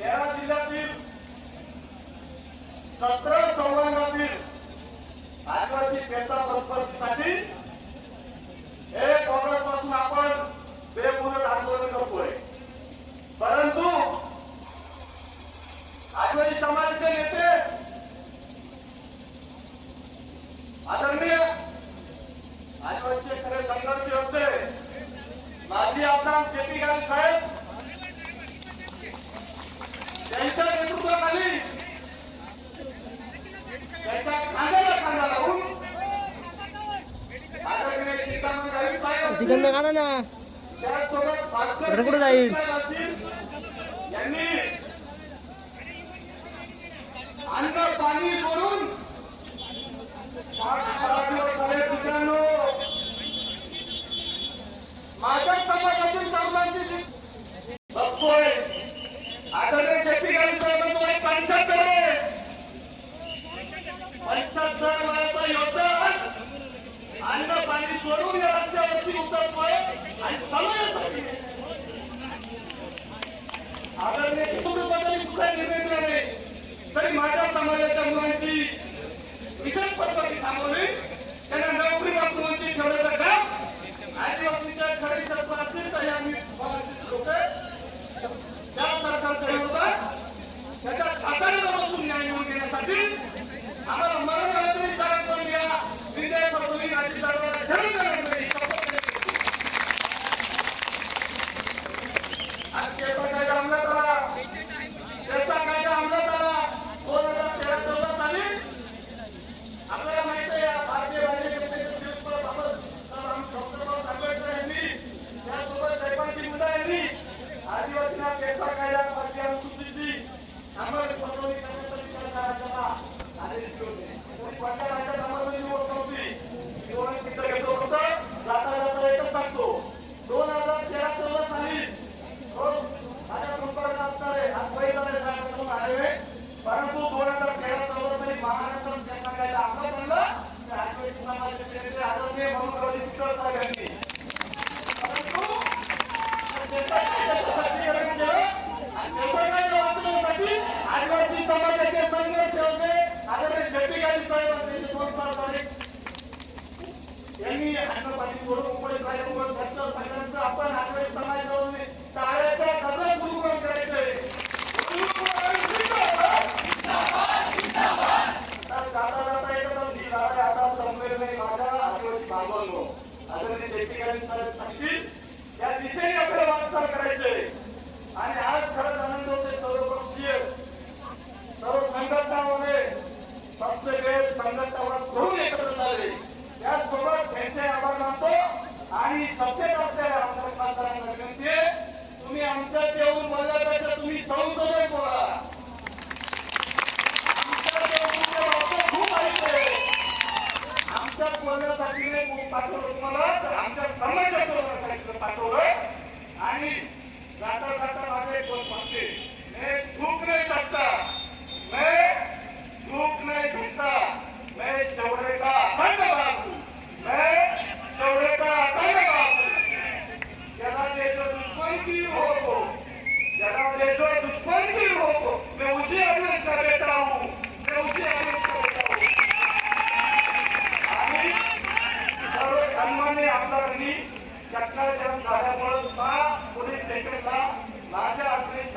तेरा जिल्ह्यातील सतरा चौरंगातील आदिवासी बेता संस्कृतीसाठी हे काँग्रेसपासून आपण बेमुदत आंदोलन करतोय. परंतु आदिवासी समाजाचे नेते आदरणीय आदिवासी इकडे काढा ना. इकडे कुठं जाईल? माझ्या समाजातील सुद्धा निवेदन आहे. तरी माझ्या समाजाच्या मुलांची विशेष पद्धती थांबवली. त्यांना नोकरी वस्तूंची ठेवलं जातं आदिवासीच्या खरी तत्व असतील तर या मी त्या सरकारचं होतं त्याच्या खात्याला बसून न्याय मिळवून घेण्यासाठी என்ன பண்ணி கொடுக்கும் संसद आहे कोणाला आमच्या कोणासाठी तुम्हाला तर आमच्या समाजाचं झाल्यामुळे सुद्धा पोलीस स्टेशनला माझ्या अडचणीत